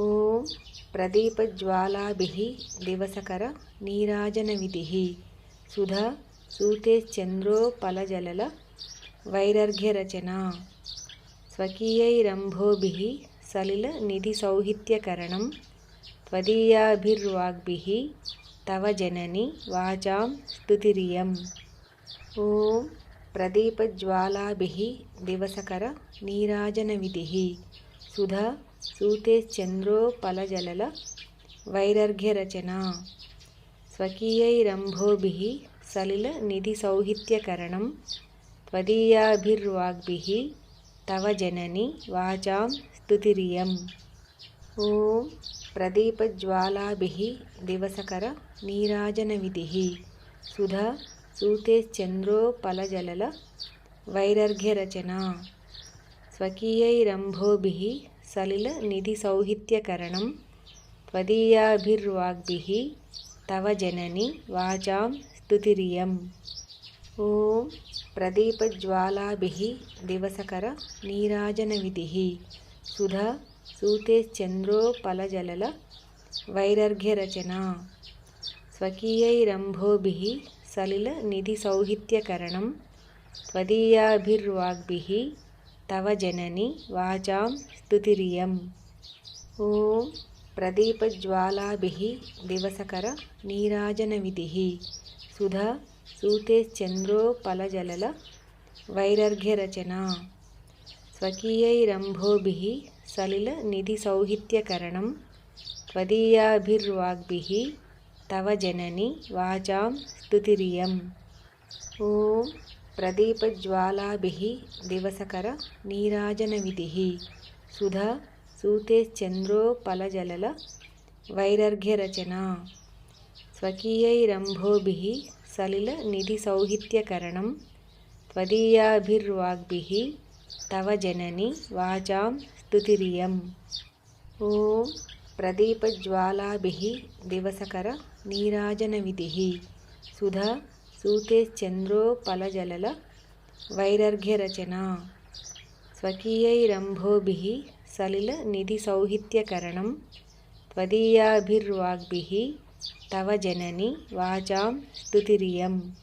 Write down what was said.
ॐ प्रदीपज्वालाभिः दिवसकर नीराजनविधिः सुधा सूतेश्चन्द्रोपलजलल वैरर्घ्यरचना स्वकीयैरम्भोभिः सलिलनिधिसौहित्यकरणं त्वदीयाभिर्वाग्भिः तव जननि वाचां स्तुतिरियम् ॐ प्रदीपज्वालाभिः दिवसकर नीराजनविधिः సుధా సూతే చంద్రోపలజలల వైరర్ఘ్యరచన స్వకీయైరంభోభి సలిల నిధి సౌహిత్యకరణం త్వదీయాభిర్వాగ్భి తవ జనని వాచాం స్తుతిరియం. ఓం ప్రదీపజ్వాలాభి దివసకర నీరాజన విధి సుధా సూతేశ్చంద్రోపలజలల వైరర్ఘ్యరచన स्वकीयैरम्भोभिः सलिलनिधिसौहित्यकरणं त्वदीयाभिर्वाग्भिः तव जननि वाचां स्तुतिरियम् ॐ प्रदीपज्वालाभिः दिवसकर नीराजनविधिः सुधा सूतेश्चन्द्रोपलजलल वैरर्घ्यरचना स्वकीयैरम्भोभिः सलिलनिधिसौहित्यकरणं त्वदीयाभिर्वाग्भिः तव जननि वाचां स्तुतिरियम् ॐ प्रदीपज्वालाभिः दिवसकर नीराजनविधिः सुधा सूतेश्चन्द्रोपलजलल वैरर्घ्यरचना स्वकीयैरम्भोभिः सलिलनिधिसौहित्यकरणं त्वदीयाभिर्वाग्भिः तव जननि वाचां स्तुतिरियम् ॐ प्रदीपज्वालाभिः दिवसकर नीराजनविधिः सुधा सूतेश्चन्द्रोपलजलल वैरर्घ्यरचना स्वकीयैरम्भोभिः सलिलनिधिसौहित्यकरणं त्वदीयाभिर्वाग्भिः तव जननि वाचां स्तुतिरियम् ॐ प्रदीपज्वालाभिः दिवसकर नीराजनविधिः सुधा సూతే చంద్రోపలజలల వైరర్ఘ్యరచన. స్వకీయైరంభోభి సలిల నిధి సౌహిత్యకరణం త్వదీయాభిర్వాగ్భి తవ జనని వాచాం స్తుతిరియం.